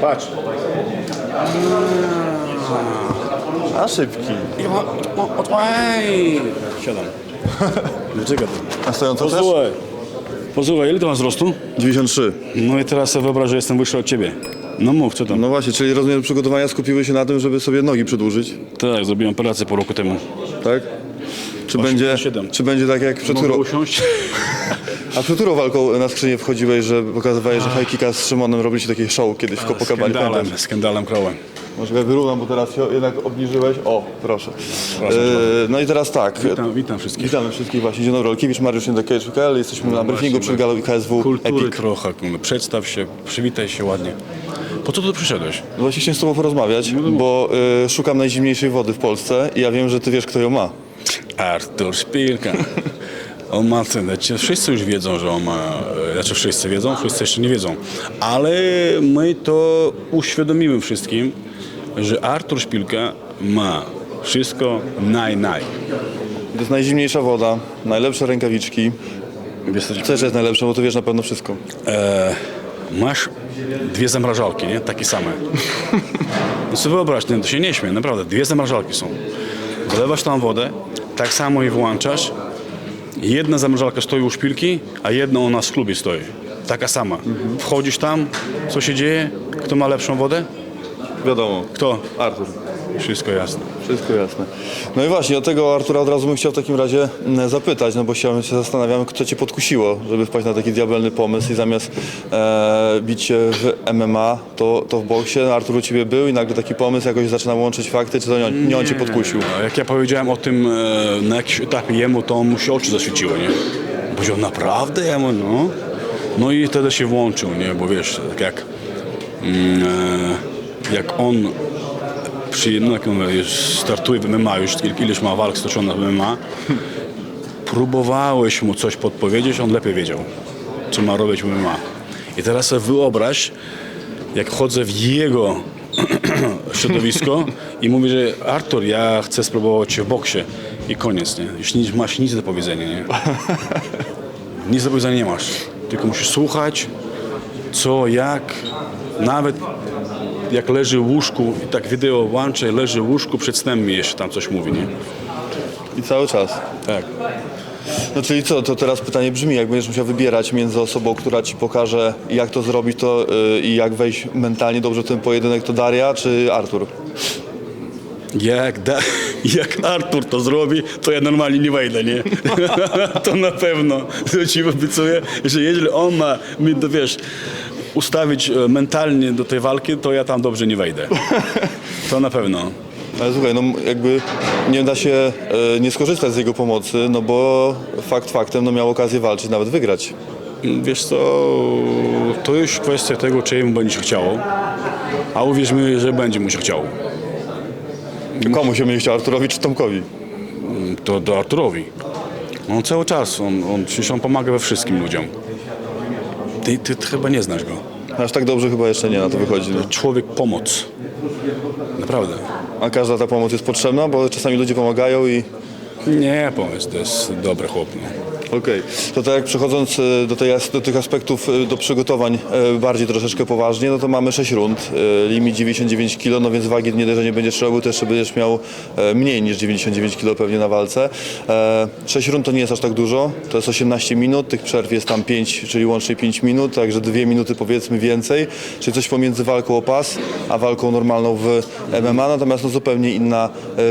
Patrz. A szybki. Ej! Siadam. Dlaczego ty? A stojąco też? Posłuchaj. Posłuchaj, ile ty masz wzrostu? 93. No i teraz sobie wyobraź, że jestem wyższy od ciebie. No mów, co tam? No właśnie, czyli rozumiem, przygotowania skupiły się na tym, żeby sobie nogi przedłużyć, Tak, zrobiłem operację po roku temu. tak? Czy będzie, 87. czy będzie tak jak przed Mogę turą? usiąść? A przed turą walką na skrzynię wchodziłeś, że pokazywałeś, że high kicka z Szymonem robiliście takie show kiedyś w. Skandalem, pamiętasz? skandalem krołem. Może ja wyrównam, bo teraz się jednak obniżyłeś. O, proszę. Proszę, E, no i teraz tak. Witam, witam wszystkich. Witamy wszystkich właśnie. Dzień dobry, Olkiewicz, Mariusz Jędrkiewicz-WKL. Jesteśmy na briefingu przed galą IKSW Kultury Epic. trochę, no, przedstaw się, przywitaj się ładnie. Po co tu przyszedłeś? No Właśnie chciałem z Tobą porozmawiać, bo y, szukam najzimniejszej wody w Polsce i ja wiem, że Ty wiesz, kto ją ma. Artur Szpilka. On ma ten, znaczy, wszyscy już wiedzą, że on ma, e, znaczy wszyscy wiedzą, wszyscy jeszcze nie wiedzą, ale my to uświadomimy wszystkim, że Artur Szpilka ma wszystko naj, naj. To jest najzimniejsza woda, najlepsze rękawiczki. Co jeszcze jest najlepsze, bo Ty wiesz na pewno wszystko. e, masz dwie zamrażalki, nie? Takie same. No sobie wyobraź, nie, to się nie śmiej, naprawdę, dwie zamrażalki są. Wlewasz tam wodę, tak samo i włączasz. Jedna zamrażalka stoi u szpilki, a jedna u nas w klubie stoi. Taka sama. Wchodzisz tam, co się dzieje? Kto ma lepszą wodę? Wiadomo. Kto? Artur. Wszystko jasne. Wszystko jasne. No i właśnie, o tego Artura od razu bym chciał w takim razie mm, zapytać, no bo się, się zastanawiam, kto Cię podkusiło, żeby wpaść na taki diabelny pomysł i zamiast e, bić się w MMA, to, to w boksie. No, Artur u Ciebie był i nagle taki pomysł jakoś zaczyna łączyć fakty, czy to nie, nie on Cię podkusił? Jak ja powiedziałem o tym e, na jakimś etapie jemu, to mu się oczy zaświeciły, nie? Powiedział, naprawdę? Mówię, no. No i wtedy się włączył, nie? Bo wiesz, tak jak, mm, e, jak on przy, jak on już startuje w MMA, już il- ileś ma walk stoczonych w MMA, próbowałeś mu coś podpowiedzieć, on lepiej wiedział, co ma robić w MMA. I teraz sobie wyobraź, jak chodzę w jego środowisko i mówię, że Artur, ja chcę spróbować cię w boksie i koniec, nie? Już nie masz nic do powiedzenia, nie? Nic do powiedzenia nie masz. Tylko musisz słuchać, co, jak, nawet jak leży w łóżku, i tak wideo włączę, leży w łóżku, przed snem mi jeszcze tam coś mówi, nie? I cały czas. Tak. No czyli co, to teraz pytanie brzmi, jak będziesz musiał wybierać między osobą, która Ci pokaże jak to zrobić to y, i jak wejść mentalnie dobrze w ten pojedynek, to Daria czy Artur? Jak, da, jak Artur to zrobi, to ja normalnie nie wejdę, nie? to na pewno. To ci obiecuję, że jeżeli on ma mi, to wiesz, ustawić e, mentalnie do tej walki, to ja tam dobrze nie wejdę. To na pewno. Ale słuchaj, no jakby nie da się e, nie skorzystać z jego pomocy, no bo fakt faktem, no miał okazję walczyć, nawet wygrać. Wiesz co, to już kwestia tego, czy jemu będzie się chciało, a uwierz mi, że będzie mu się chciało. Komu się będzie chciał, Arturowi czy Tomkowi? To do Arturowi. On cały czas, on, on, przecież on pomaga we wszystkim ludziom. Ty, ty, ty chyba nie znasz go. Aż tak dobrze chyba jeszcze nie na to wychodzi. No. Człowiek pomoc. Naprawdę. A każda ta pomoc jest potrzebna, bo czasami ludzie pomagają i... Nie, pomysł, to jest dobry chłop. No. Okej, to tak jak przechodząc e, do, tej, do tych aspektów, e, do przygotowań e, bardziej troszeczkę poważnie, no to mamy 6 rund, limit 99 kg, no więc wagi nie dość, że nie będziesz robił, też będziesz miał mniej niż 99 kg pewnie na walce. E, 6 rund to nie jest aż tak dużo, to jest 18 minut, tych przerw jest tam 5, czyli łącznie 5 minut, także 2 minuty powiedzmy więcej, czyli coś pomiędzy walką o pas, a walką normalną w MMA, natomiast no zupełnie inna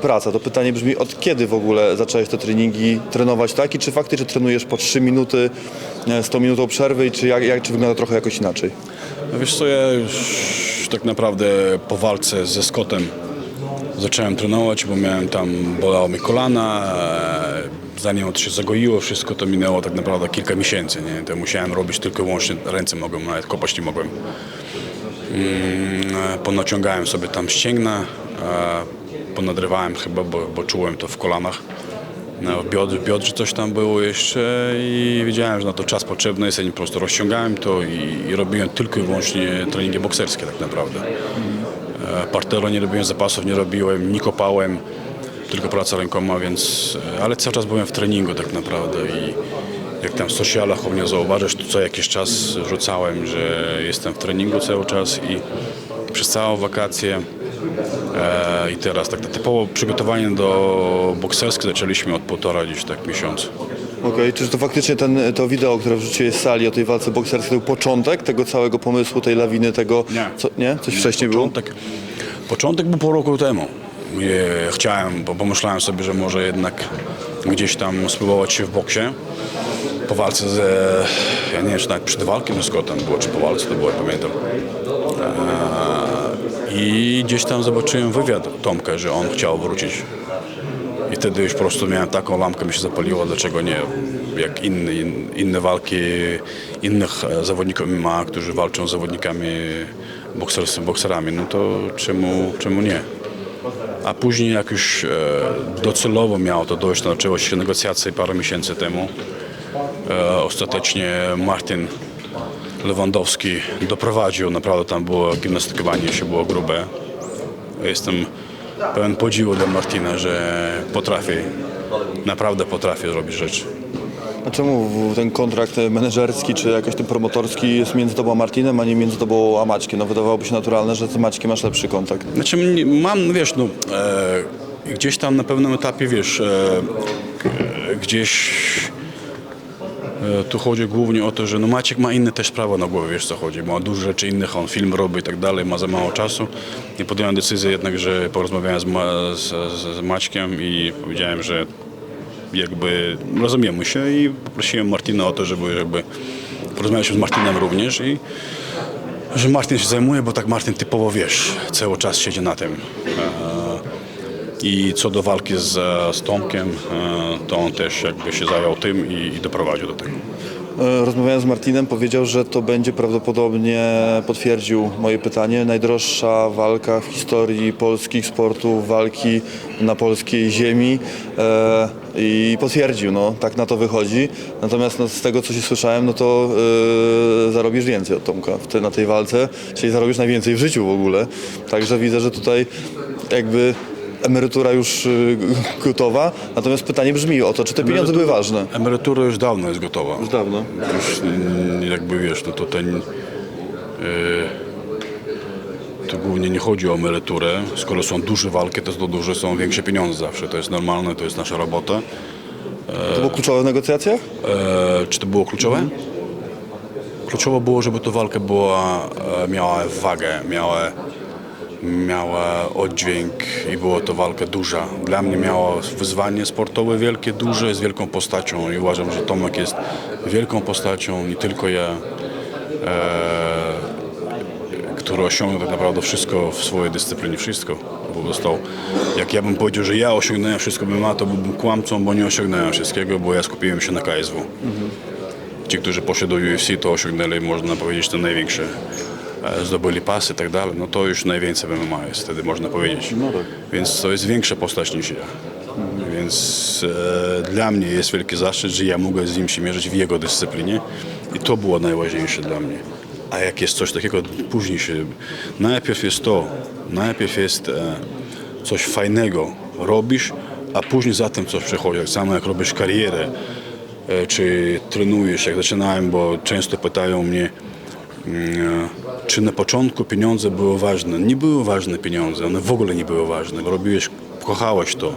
praca. To pytanie brzmi, od kiedy w ogóle zacząłeś te treningi trenować tak i czy faktycznie trenujesz po 3 minuty, e, 100 minutą przerwy i czy, jak, jak, czy wygląda trochę jakoś inaczej? No Wiesz co, ja już tak naprawdę po walce ze Scottem zacząłem trenować, bo miałem tam, bolało mi kolana, e, zanim to się zagoiło wszystko, to minęło tak naprawdę kilka miesięcy, nie? To musiałem robić tylko i wyłącznie, ręce mogłem, nawet kopać nie mogłem. Mm, e, Ponaciągałem sobie tam ścięgna, ponadrywałem chyba, bo, bo czułem to w kolanach. W, biodrze, biodrze coś tam było jeszcze i wiedziałem, że na to czas potrzebny jest, ja po prostu rozciągałem to i, i robiłem tylko i wyłącznie treningi bokserskie tak naprawdę. E, Parteru nie robiłem, zapasów nie robiłem, nie kopałem, tylko praca rękoma, więc, e, ale cały czas byłem w treningu tak naprawdę i, jak tam w socialach u mnie zauważysz, to co jakiś czas rzucałem, że jestem w treningu cały czas i przez całą wakację i teraz tak typowo przygotowanie do bokserskie zaczęliśmy od półtora gdzieś tak miesiąca. Okej, czy to faktycznie ten, to wideo, które wrzuciłeś z sali o tej walce bokserskiej, to był początek tego całego pomysłu, tej lawiny, tego... Nie. Co, nie? Coś wcześniej było? początek, Początek był pół roku temu. I chciałem, bo pomyślałem sobie, że może jednak gdzieś tam spróbować się w boksie. Po walce z, ja nie wiem, czy nawet przed walkiem z Scottem było, czy po walce to było, ja pamiętam. Eee, I gdzieś tam zobaczyłem wywiad Tomka, że on chciał wrócić. I wtedy już po prostu miałem taką lampkę, mi się zapaliło, dlaczego nie, jak inne, in, inne walki innych e, zawodników MMA, którzy walczą z zawodnikami boksers, bokserami, no to czemu, czemu nie? A później jak już e, docelowo miało to dojść, to się negocjacje parę miesięcy temu. E, ostatecznie Martin Lewandowski doprowadził, naprawdę tam było gimnastykowanie się było grube. Jestem pełen podziwu dla Martina, że potrafi, naprawdę potrafi robić rzeczy. A czemu ten kontrakt menedżerski, czy jakiś ten promotorski jest między tobą a Martinem, a nie między tobą a Maćkiem? No wydawałoby się naturalne, że z Maćkiem masz lepszy kontakt. Znaczy mam, wiesz, no, e, gdzieś tam na pewnym etapie, wiesz, e, e, gdzieś e, tu chodzi głównie o to, że no Maciek ma inne też sprawy na głowie, wiesz co chodzi, ma dużo rzeczy innych, on film robi i tak dalej, ma za mało czasu i podjąłem decyzję jednak, że porozmawiałem z, Ma- z, z, Maćkiem i powiedziałem, że jakby rozumiemy się i poprosiłem Martina o to, żeby jakby porozmawiać z Martinem również i że Martin się zajmuje, bo tak Martin typowo wiesz, cały czas siedzi na tym. E, I co do walki z, z Tomkiem, e, to on też jakby się zajął tym i, i doprowadził do tego. E, Rozmawiałem z Martinem, powiedział, że to będzie prawdopodobnie, potwierdził moje pytanie, najdroższa walka w historii polskich sportów, walki na polskiej ziemi e, i potwierdził, no tak na to wychodzi. Natomiast no, z tego, co się słyszałem, no to e, zarobisz więcej od Tomka w te, na tej walce, czyli zarobisz najwięcej w życiu w ogóle. Także widzę, że tutaj jakby emerytura już y, gotowa, natomiast pytanie brzmi o to, czy te pieniądze były ważne? Emerytura już dawno jest gotowa. Już dawno. Już mm, jakby wiesz, no to ten... E, to głównie nie chodzi o emeryturę. Skoro są duże walki, to, to duże są większe pieniądze zawsze. To jest normalne, to jest nasza robota. To było kluczowe w negocjacjach? E, czy to było kluczowe? Kluczowo było, żeby ta walka była, e, miała wagę, miała, miała oddźwięk i była to walka duża. Dla mnie miała wyzwanie sportowe wielkie, duże, z wielką postacią i uważam, że Tomek jest wielką postacią, nie tylko ja, e, który osiągnął tak naprawdę wszystko w swojej dyscyplinie, wszystko. Bo został, jak ja bym powiedział, że ja osiągnąłem wszystko bym ma, to byłbym kłamcą, bo nie osiągnąłem wszystkiego, bo ja skupiłem się na KSW. Ci, którzy poszli do UFC, to osiągnęli, można powiedzieć, te największe. E, Zdobyli pasy i tak dalej, no to już najwięcej w MMA jest, wtedy można powiedzieć. Więc to jest większa postać niż ja. Więc e, dla mnie jest wielki zaszczyt, że ja mogę z nim się mierzyć w jego dyscyplinie i to było najważniejsze dla mnie. A jak jest coś takiego, później się... Najpierw jest to, najpierw jest e, coś fajnego robisz, a później za tym coś przychodzi. Tak samo jak robisz karierę, e, czy trenujesz, jak zaczynałem, bo często pytają mnie, czy na początku pieniądze były ważne. Nie były ważne pieniądze, one w ogóle nie były ważne. Robiłeś, kochałeś to.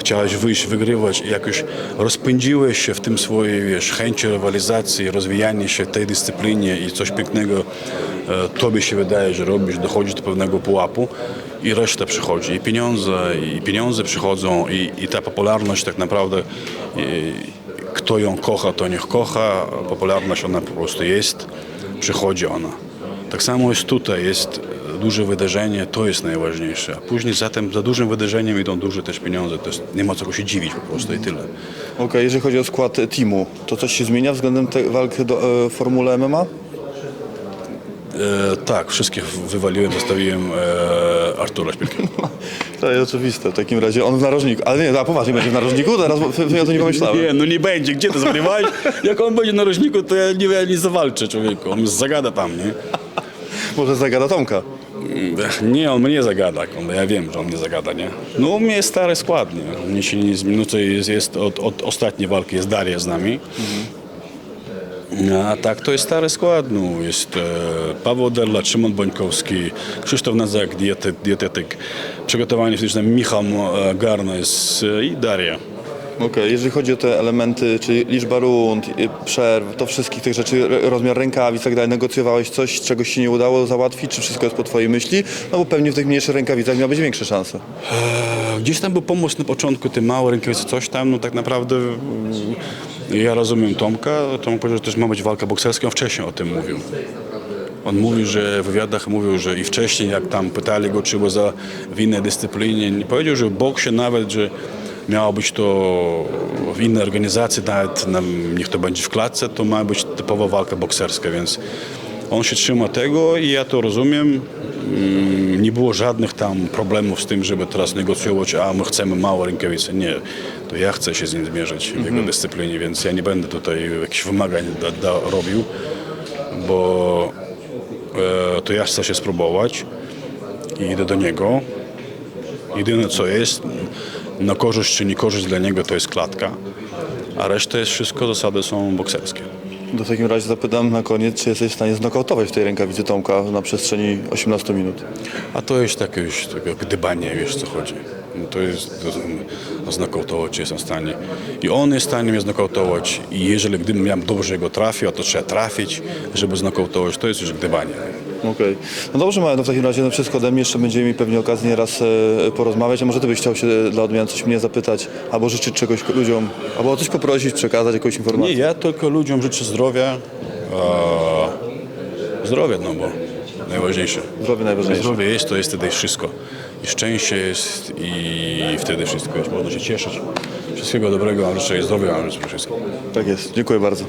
Chciałeś wyjść, wygrywać jak już rozpędziłeś się w tym swojej, wiesz, chęci rywalizacji, rozwijania się w tej dyscyplinie i coś pięknego e, tobie się wydaje, że robisz, dochodzisz do pewnego pułapu i reszta przychodzi. I pieniądze, i pieniądze przychodzą i, i ta popularność tak naprawdę i, kto ją kocha, to niech kocha, popularność ona po prostu jest, przychodzi ona. Tak samo jest tutaj, jest duże wydarzenie, to jest najważniejsze. A później za tym, za dużym wydarzeniem idą duże też pieniądze, to jest, nie ma co się dziwić po prostu i tyle. Okej, jeżeli chodzi o skład e, teamu, to coś się zmienia względem tej walki do e, Formuły MMA? E, tak, wszystkich wywaliłem, zostawiłem e, Artura Szpilkę. To jest oczywiste, w takim razie on w narożniku. Ale nie, a poważnie będzie w narożniku? Teraz bo w- ja to nie pomyślałem. Nie, no nie będzie, gdzie ty zwariowałeś? Jak on będzie na rożniku, to ja nie, ja nie zawalczę człowieku, on zagada tam, nie? Może zagada Tomka. Nie, on mnie zagada, ja wiem, że on mnie zagada, nie? No u mnie jest stary skład, nie? U mnie się nie zmienił, no to jest, jest od, od ostatniej walki jest Daria z nami. A tak to jest stary skład, no jest e, Paweł Derla, Szymon Bońkowski, Krzysztof Nazak, diety, dietetyk, przygotowanie fizyczne Michał e, Garna jest, e, i Daria. Okej, jeżeli chodzi o te elementy, czyli liczba rund, y, przerw, to wszystkich tych rzeczy, r- rozmiar rękawic i tak dalej, negocjowałeś coś, czegoś się nie udało załatwić, czy wszystko jest po twojej myśli? No bo pewnie w tych mniejszych rękawicach miał być większe szanse. E, Gdzieś tam był pomysł na początku, te małe rękawice, coś tam, no tak naprawdę mm, ja rozumiem Tomka, Tomek powiedział, że też ma być walka bokserska, on wcześniej o tym mówił. On mówił, że w wywiadach mówił, że i wcześniej jak tam pytali go, czy było za w innej dyscyplinie, nie powiedział, że w boksie nawet, że miało być to w innej organizacji, nawet nam, niech to będzie w klatce, to ma być typowa walka bokserska, więc on się trzyma tego i ja to rozumiem. Mm, Nie było żadnych tam problemów z tym, żeby teraz negocjować, a my chcemy małe rękawice. Nie, to ja chcę się z nim zmierzyć w jego dyscyplinie, więc ja nie będę tutaj jakichś wymagań da, da, robił, bo e, to ja chcę się spróbować i idę do niego. Jedyne co jest, na korzyść czy niekorzyść dla niego to jest klatka, a reszta jest wszystko, zasady są bokserskie. W takim razie zapytam na koniec, czy jesteś w stanie znokautować w tej rękawicy Tomka na przestrzeni 18 minut? A to jest takie już takie gdybanie, wiesz co chodzi. No To jest to, znokautować, jestem w stanie. I on jest w stanie mnie znokautować. I jeżeli gdybym ja dobrze go trafił, a to trzeba trafić, żeby znokautować, to jest już gdybanie. Okej. No dobrze, Maja, no w takim razie no wszystko ode mnie. Jeszcze będziemy mieli pewnie okazję nieraz e, porozmawiać. A może ty byś chciał się dla odmian coś mnie zapytać, albo życzyć czegoś ludziom, albo o coś poprosić, przekazać jakąś Nie, informację? ja tylko ludziom życzę zdrowia. E, zdrowia, no bo najważniejsze. Zdrowie najważniejsze. Zdrowie jest, to jest wtedy wszystko. I szczęście jest i wtedy wszystko jest. Można się cieszyć. Wszystkiego dobrego, mam życzę zdrowia, mam życzę wszystkiego. Tak jest. Dziękuję bardzo.